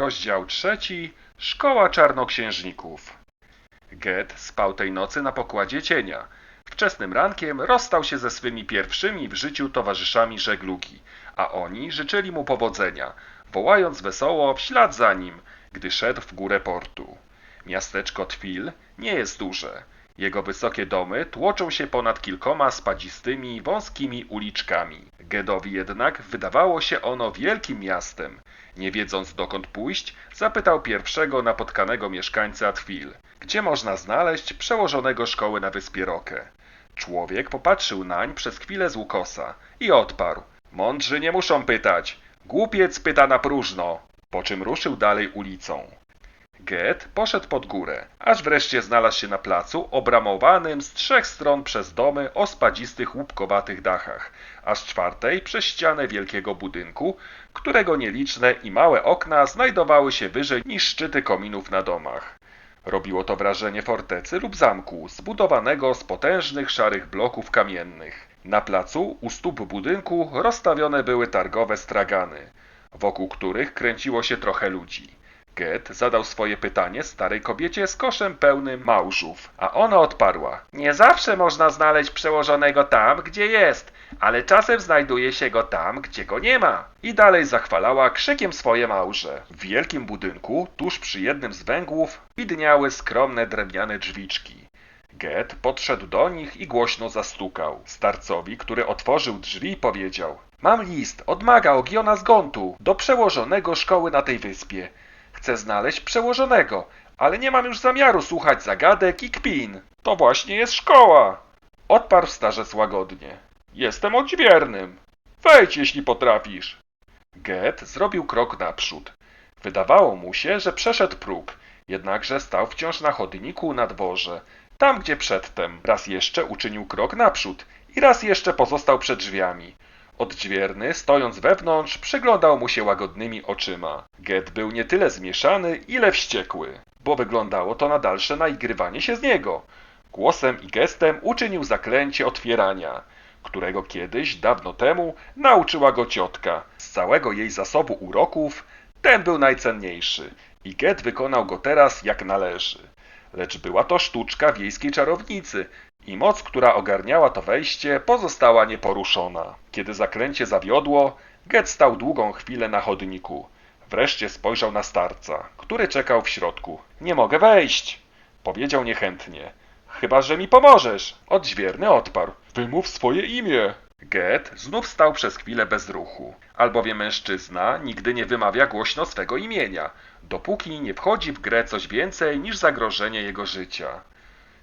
Rozdział trzeci. Szkoła czarnoksiężników. Get spał tej nocy na pokładzie cienia. Wczesnym rankiem rozstał się ze swymi pierwszymi w życiu towarzyszami żeglugi, a oni życzyli mu powodzenia, wołając wesoło w ślad za nim, gdy szedł w górę portu. Miasteczko Twil nie jest duże. Jego wysokie domy tłoczą się ponad kilkoma spadzistymi, wąskimi uliczkami. Gedowi jednak wydawało się ono wielkim miastem. Nie wiedząc dokąd pójść, zapytał pierwszego napotkanego mieszkańca Twil, gdzie można znaleźć przełożonego szkoły na wyspie Rokę. Człowiek popatrzył nań przez chwilę z ukosa i odparł. Mądrzy nie muszą pytać. Głupiec pyta na próżno. Po czym ruszył dalej ulicą. Get poszedł pod górę, aż wreszcie znalazł się na placu obramowanym z trzech stron przez domy o spadzistych łupkowatych dachach, a z czwartej przez ścianę wielkiego budynku, którego nieliczne i małe okna znajdowały się wyżej niż szczyty kominów na domach. Robiło to wrażenie fortecy lub zamku, zbudowanego z potężnych szarych bloków kamiennych. Na placu, u stóp budynku, rozstawione były targowe stragany, wokół których kręciło się trochę ludzi. Get zadał swoje pytanie starej kobiecie z koszem pełnym małżów, a ona odparła. Nie zawsze można znaleźć przełożonego tam, gdzie jest, ale czasem znajduje się go tam, gdzie go nie ma. I dalej zachwalała krzykiem swoje małże. W wielkim budynku, tuż przy jednym z węgłów, widniały skromne drewniane drzwiczki. Get podszedł do nich i głośno zastukał. Starcowi, który otworzył drzwi, powiedział: Mam list od maga Ogiona z Gontu do przełożonego szkoły na tej wyspie. Chcę znaleźć przełożonego, ale nie mam już zamiaru słuchać zagadek i kpin. To właśnie jest szkoła. Odparł starzec łagodnie. Jestem odźwiernym. Wejdź, jeśli potrafisz. Get zrobił krok naprzód. Wydawało mu się, że przeszedł próg, jednakże stał wciąż na chodniku na dworze, tam gdzie przedtem. Raz jeszcze uczynił krok naprzód i raz jeszcze pozostał przed drzwiami. Odźwierny, stojąc wewnątrz, przyglądał mu się łagodnymi oczyma. Get był nie tyle zmieszany, ile wściekły, bo wyglądało to na dalsze naigrywanie się z niego. Głosem i gestem uczynił zaklęcie otwierania, którego kiedyś, dawno temu, nauczyła go ciotka. Z całego jej zasobu uroków, ten był najcenniejszy i Get wykonał go teraz jak należy. Lecz była to sztuczka wiejskiej czarownicy, i moc, która ogarniała to wejście, pozostała nieporuszona. Kiedy zaklęcie zawiodło, Get stał długą chwilę na chodniku. Wreszcie spojrzał na starca, który czekał w środku. Nie mogę wejść, powiedział niechętnie. Chyba, że mi pomożesz. Odźwierny odparł. Wymów swoje imię. Get znów stał przez chwilę bez ruchu, albowiem mężczyzna nigdy nie wymawia głośno swego imienia, dopóki nie wchodzi w grę coś więcej niż zagrożenie jego życia.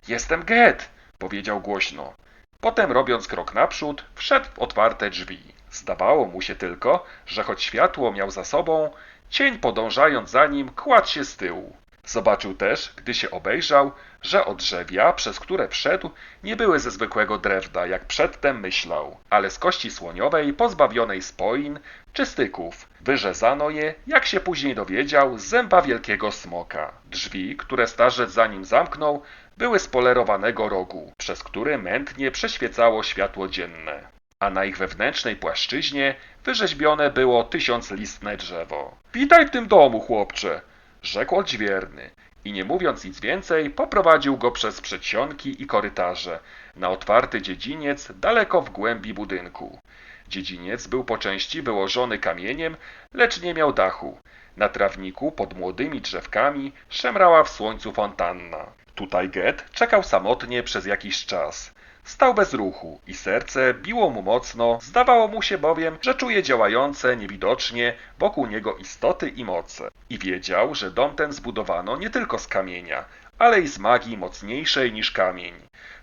Jestem Get, powiedział głośno. Potem, robiąc krok naprzód, wszedł w otwarte drzwi. Zdawało mu się tylko, że choć światło miał za sobą, cień podążając za nim kładł się z tyłu. Zobaczył też, gdy się obejrzał, że odrzewia, przez które wszedł, nie były ze zwykłego drewna, jak przedtem myślał, ale z kości słoniowej pozbawionej spoin czy styków. Wyrzezano je, jak się później dowiedział, zęba wielkiego smoka. Drzwi, które starzec za nim zamknął, były z polerowanego rogu, przez który mętnie przeświecało światło dzienne, a na ich wewnętrznej płaszczyźnie wyrzeźbione było tysiąclistne drzewo. Witaj w tym domu, chłopcze, rzekł odźwierny i nie mówiąc nic więcej, poprowadził go przez przedsionki i korytarze na otwarty dziedziniec daleko w głębi budynku. Dziedziniec był po części wyłożony kamieniem, lecz nie miał dachu. Na trawniku pod młodymi drzewkami szemrała w słońcu fontanna. Tutaj Get czekał samotnie przez jakiś czas. Stał bez ruchu i serce biło mu mocno, zdawało mu się bowiem, że czuje działające niewidocznie wokół niego istoty i moce. I wiedział, że dom ten zbudowano nie tylko z kamienia, ale i z magii mocniejszej niż kamień.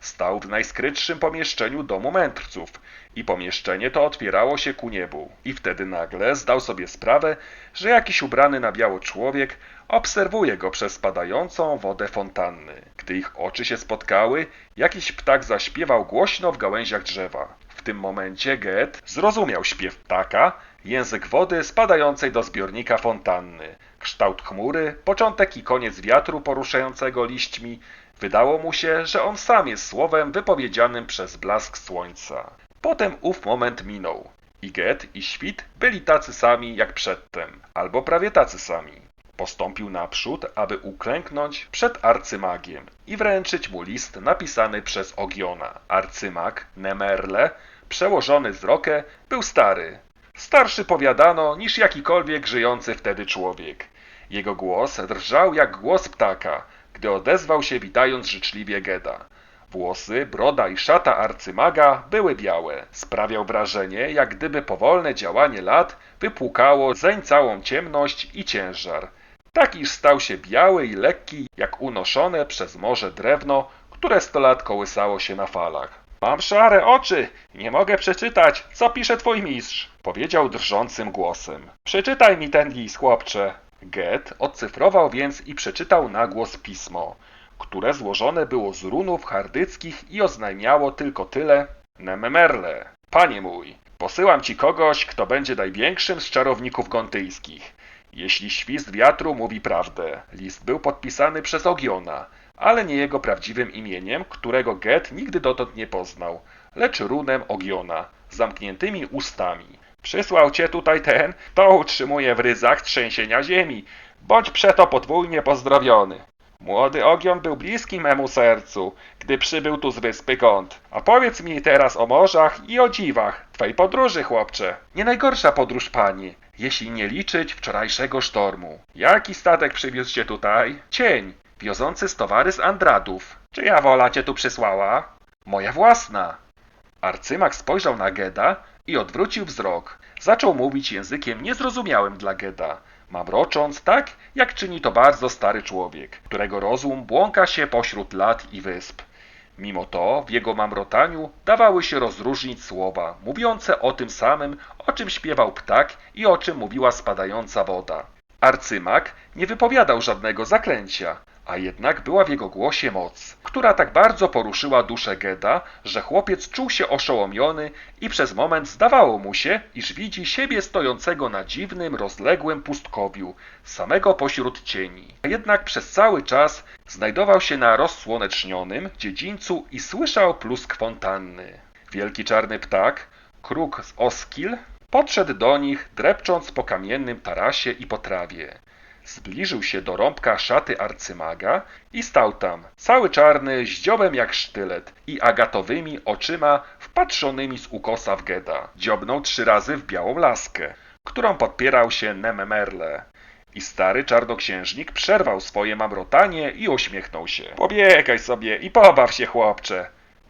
Stał w najskrytszym pomieszczeniu domu mędrców i pomieszczenie to otwierało się ku niebu. I wtedy nagle zdał sobie sprawę, że jakiś ubrany na biało człowiek obserwuje go przez spadającą wodę fontanny. Gdy ich oczy się spotkały, jakiś ptak zaśpiewał głośno w gałęziach drzewa. Tym momencie Get zrozumiał śpiew ptaka, język wody spadającej do zbiornika fontanny, kształt chmury, początek i koniec wiatru poruszającego liśćmi. Wydało mu się, że on sam jest słowem wypowiedzianym przez blask słońca. Potem ów moment minął. I Get i Świt byli tacy sami jak przedtem, albo prawie tacy sami. Postąpił naprzód, aby uklęknąć przed arcymagiem i wręczyć mu list napisany przez Ogiona. Arcymag, Nemerle, przełożony z Rokę, był stary. Starszy powiadano niż jakikolwiek żyjący wtedy człowiek. Jego głos drżał jak głos ptaka, gdy odezwał się witając życzliwie Geda. Włosy, broda i szata arcymaga były białe. Sprawiał wrażenie, jak gdyby powolne działanie lat wypłukało zeń całą ciemność i ciężar. Tak iż stał się biały i lekki, jak unoszone przez morze drewno, które sto lat kołysało się na falach. Mam szare oczy, nie mogę przeczytać, co pisze twój mistrz, powiedział drżącym głosem. Przeczytaj mi ten list, chłopcze. Get odcyfrował więc i przeczytał na głos pismo, które złożone było z runów chardyckich i oznajmiało tylko tyle. Nememerle, panie mój, posyłam ci kogoś, kto będzie największym z czarowników gontyjskich. Jeśli świst wiatru mówi prawdę. List był podpisany przez Ogiona, ale nie jego prawdziwym imieniem, którego Get nigdy dotąd nie poznał, lecz runem Ogiona, zamkniętymi ustami. Przysłał cię tutaj ten, to utrzymuje w ryzach trzęsienia ziemi. Bądź przeto podwójnie pozdrowiony. Młody Ogion był bliski memu sercu, gdy przybył tu z wyspy Kąt. A powiedz mi teraz o morzach i o dziwach twej podróży, chłopcze. Nie najgorsza podróż, panie, jeśli nie liczyć wczorajszego sztormu. Jaki statek przywiózł cię tutaj? Cień, wiozący z towary z Andradów. Czyja wola cię tu przysłała? Moja własna. Arcymak spojrzał na Geda i odwrócił wzrok. Zaczął mówić językiem niezrozumiałym dla Geda, mamrocząc tak, jak czyni to bardzo stary człowiek, którego rozum błąka się pośród lat i wysp. Mimo to w jego mamrotaniu dawały się rozróżnić słowa, mówiące o tym samym, o czym śpiewał ptak i o czym mówiła spadająca woda. Arcymak nie wypowiadał żadnego zaklęcia, a jednak była w jego głosie moc, która tak bardzo poruszyła duszę Geda, że chłopiec czuł się oszołomiony i przez moment zdawało mu się, iż widzi siebie stojącego na dziwnym, rozległym pustkowiu, samego pośród cieni. A jednak przez cały czas znajdował się na rozsłonecznionym dziedzińcu i słyszał plusk fontanny. Wielki czarny ptak, kruk z Oskil, podszedł do nich, drepcząc po kamiennym tarasie i po trawie. Zbliżył się do rąbka szaty arcymaga i stał tam, cały czarny, z dziobem jak sztylet i agatowymi oczyma wpatrzonymi z ukosa w Geda. Dziobnął trzy razy w białą laskę, którą podpierał się Nememerle. I stary czarnoksiężnik przerwał swoje mamrotanie i uśmiechnął się. Pobiegaj sobie i pobaw się, chłopcze.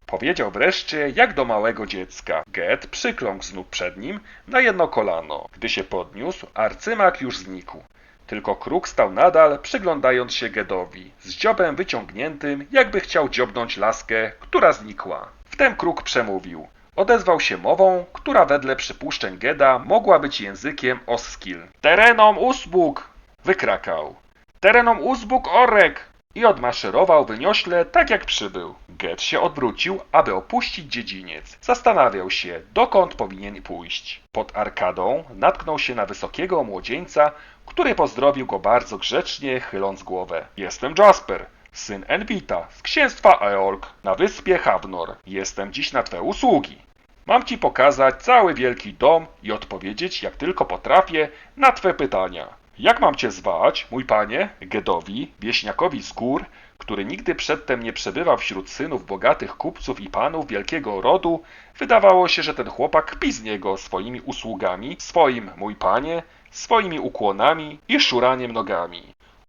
Powiedział wreszcie, jak do małego dziecka. Get przykląkł znów przed nim na jedno kolano. Gdy się podniósł, arcymak już znikł. Tylko kruk stał nadal, przyglądając się Gedowi, z dziobem wyciągniętym, jakby chciał dziobnąć laskę, która znikła. Wtem kruk przemówił. Odezwał się mową, która wedle przypuszczeń Geda mogła być językiem Oskil. Terenom usbuk! Wykrakał. Terenom usbuk orek! I odmaszerował wyniośle, tak jak przybył. Ged się odwrócił, aby opuścić dziedziniec. Zastanawiał się, dokąd powinien pójść. Pod arkadą natknął się na wysokiego młodzieńca, który pozdrowił go bardzo grzecznie, chyląc głowę. Jestem Jasper, syn Envita, z księstwa Eolk, na wyspie Havnor. Jestem dziś na twe usługi. Mam ci pokazać cały wielki dom i odpowiedzieć, jak tylko potrafię, na twe pytania. Jak mam cię zwać, mój panie? Gedowi, wieśniakowi z gór, który nigdy przedtem nie przebywał wśród synów bogatych kupców i panów wielkiego rodu, wydawało się, że ten chłopak kpi z niego swoimi usługami, swoim, mój panie, swoimi ukłonami i szuraniem nogami.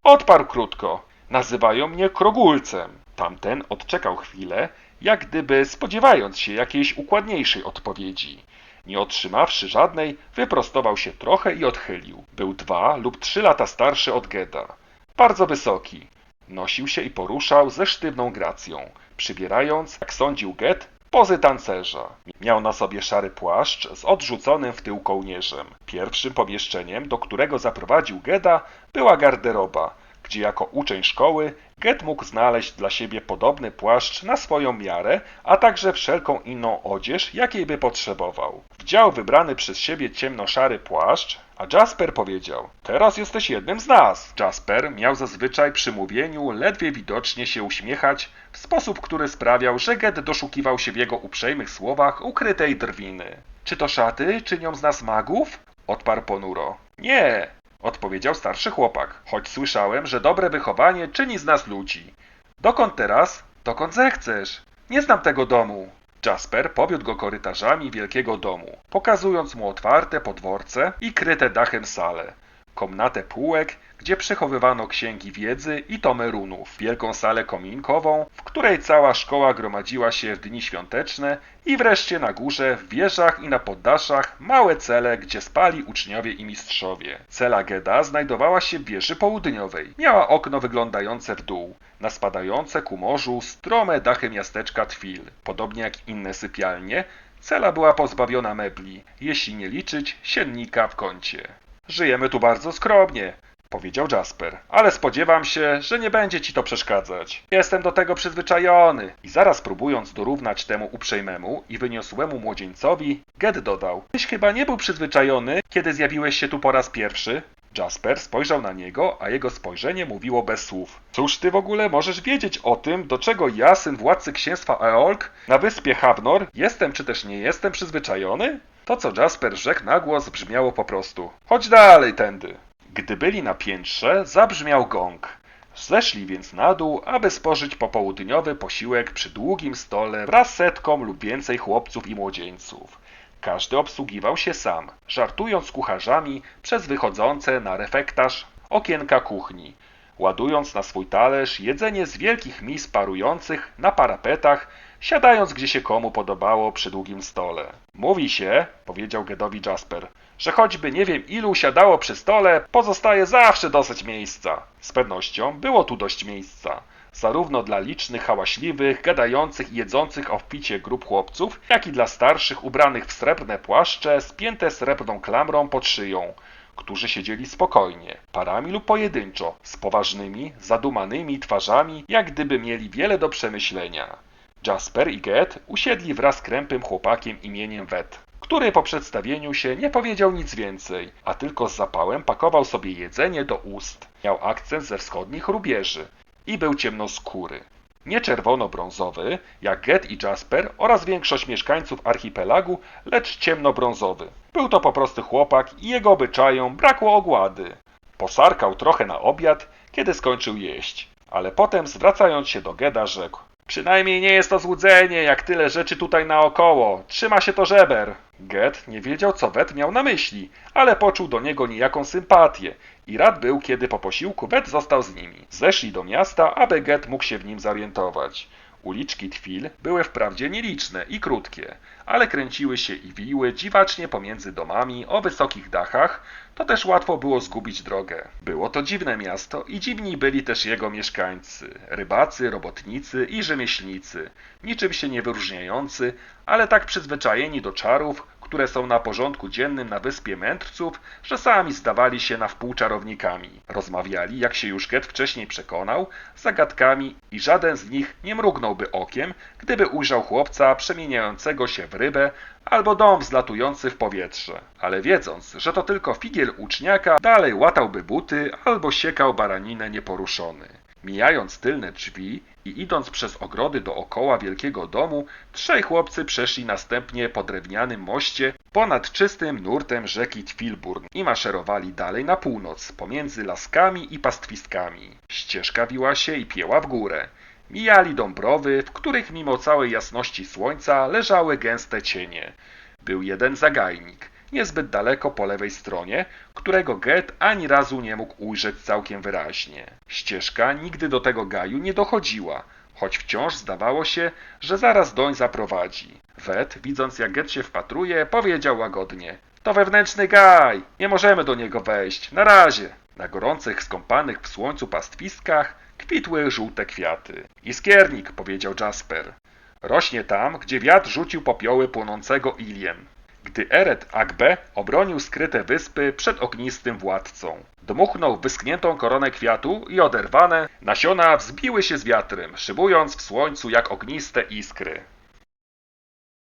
Odparł krótko. Nazywają mnie krogulcem. Tamten odczekał chwilę, jak gdyby spodziewając się jakiejś układniejszej odpowiedzi. Nie otrzymawszy żadnej, wyprostował się trochę i odchylił. Był dwa lub trzy lata starszy od Geda. Bardzo wysoki. Nosił się i poruszał ze sztywną gracją, przybierając, jak sądził Ged, pozy tancerza. Miał na sobie szary płaszcz z odrzuconym w tył kołnierzem. Pierwszym pomieszczeniem, do którego zaprowadził Geda, była garderoba, gdzie jako uczeń szkoły Get mógł znaleźć dla siebie podobny płaszcz na swoją miarę, a także wszelką inną odzież, jakiej by potrzebował. Wdział wybrany przez siebie ciemnoszary płaszcz, a Jasper powiedział: Teraz jesteś jednym z nas. Jasper miał zazwyczaj przy mówieniu ledwie widocznie się uśmiechać w sposób, który sprawiał, że Get doszukiwał się w jego uprzejmych słowach ukrytej drwiny. Czy to szaty czynią z nas magów? Odparł ponuro. Nie, odpowiedział starszy chłopak. Choć słyszałem, że dobre wychowanie czyni z nas ludzi. Dokąd teraz? Dokąd zechcesz. Nie znam tego domu. Jasper powiódł go korytarzami wielkiego domu, pokazując mu otwarte podworce i kryte dachem sale, komnatę półek, gdzie przechowywano księgi wiedzy i tomy runów, wielką salę kominkową, w której cała szkoła gromadziła się w dni świąteczne i wreszcie na górze, w wieżach i na poddaszach małe cele, gdzie spali uczniowie i mistrzowie. Cela Geda znajdowała się w wieży południowej. Miała okno wyglądające w dół, na spadające ku morzu strome dachy miasteczka Twil. Podobnie jak inne sypialnie, cela była pozbawiona mebli, jeśli nie liczyć siennika w kącie. Żyjemy tu bardzo skromnie, powiedział Jasper, ale spodziewam się, że nie będzie ci to przeszkadzać. Jestem do tego przyzwyczajony. I zaraz próbując dorównać temu uprzejmemu i wyniosłemu młodzieńcowi, Ged dodał: Tyś chyba nie był przyzwyczajony, kiedy zjawiłeś się tu po raz pierwszy? Jasper spojrzał na niego, a jego spojrzenie mówiło bez słów. Cóż ty w ogóle możesz wiedzieć o tym, do czego ja, syn władcy księstwa Eolk, na wyspie Havnor, jestem czy też nie jestem przyzwyczajony? To, co Jasper rzekł na głos, brzmiało po prostu. Chodź dalej tędy. Gdy byli na piętrze, zabrzmiał gong. Zeszli więc na dół, aby spożyć popołudniowy posiłek przy długim stole wraz z setką lub więcej chłopców i młodzieńców. Każdy obsługiwał się sam, żartując z kucharzami przez wychodzące na refektarz okienka kuchni, ładując na swój talerz jedzenie z wielkich mis parujących na parapetach, siadając gdzie się komu podobało przy długim stole. Mówi się, powiedział Gedowi Jasper, że choćby nie wiem ilu siadało przy stole, pozostaje zawsze dosyć miejsca. Z pewnością było tu dość miejsca. Zarówno dla licznych, hałaśliwych, gadających i jedzących o wpicie grup chłopców, jak i dla starszych ubranych w srebrne płaszcze, spięte srebrną klamrą pod szyją, którzy siedzieli spokojnie, parami lub pojedynczo, z poważnymi, zadumanymi twarzami, jak gdyby mieli wiele do przemyślenia. Jasper i Get usiedli wraz z krępym chłopakiem imieniem Wet, który po przedstawieniu się nie powiedział nic więcej, a tylko z zapałem pakował sobie jedzenie do ust. Miał akcent ze wschodnich rubieży i był ciemnoskóry. Nie czerwono-brązowy, jak Get i Jasper oraz większość mieszkańców archipelagu, lecz ciemnobrązowy. Był to po prostu chłopak i jego obyczajom brakło ogłady. Posarkał trochę na obiad, kiedy skończył jeść, ale potem zwracając się do Geda rzekł Przynajmniej nie jest to złudzenie, jak tyle rzeczy tutaj naokoło. Trzyma się to żeber. Get nie wiedział, co Wet miał na myśli, ale poczuł do niego niejaką sympatię i rad był, kiedy po posiłku Wet został z nimi. Zeszli do miasta, aby Get mógł się w nim zorientować. Uliczki Twil były wprawdzie nieliczne i krótkie, ale kręciły się i wiły dziwacznie pomiędzy domami o wysokich dachach, to też łatwo było zgubić drogę. Było to dziwne miasto i dziwni byli też jego mieszkańcy, rybacy, robotnicy i rzemieślnicy, niczym się nie wyróżniający, ale tak przyzwyczajeni do czarów, które są na porządku dziennym na wyspie mędrców, że sami zdawali się na wpół czarownikami. Rozmawiali, jak się już Get wcześniej przekonał, zagadkami i żaden z nich nie mrugnąłby okiem, gdyby ujrzał chłopca przemieniającego się w rybę albo dom wzlatujący w powietrze. Ale wiedząc, że to tylko figiel uczniaka, dalej łatałby buty albo siekał baraninę nieporuszony. Mijając tylne drzwi i idąc przez ogrody dookoła wielkiego domu, trzej chłopcy przeszli następnie po drewnianym moście ponad czystym nurtem rzeki Twilburn i maszerowali dalej na północ, pomiędzy laskami i pastwiskami. Ścieżka wiła się i pieła w górę. Mijali dąbrowy, w których mimo całej jasności słońca leżały gęste cienie. Był jeden zagajnik, niezbyt daleko po lewej stronie, którego Get ani razu nie mógł ujrzeć całkiem wyraźnie. Ścieżka nigdy do tego gaju nie dochodziła, choć wciąż zdawało się, że zaraz doń zaprowadzi. Wet, widząc jak Get się wpatruje, powiedział łagodnie to wewnętrzny gaj, nie możemy do niego wejść, na razie. Na gorących, skąpanych w słońcu pastwiskach kwitły żółte kwiaty. Iskiernik, powiedział Jasper. Rośnie tam, gdzie wiatr rzucił popioły płonącego iliem gdy Eret Agbe obronił skryte wyspy przed ognistym władcą. Dmuchnął wyschniętą koronę kwiatu i oderwane nasiona wzbiły się z wiatrem, szybując w słońcu jak ogniste iskry.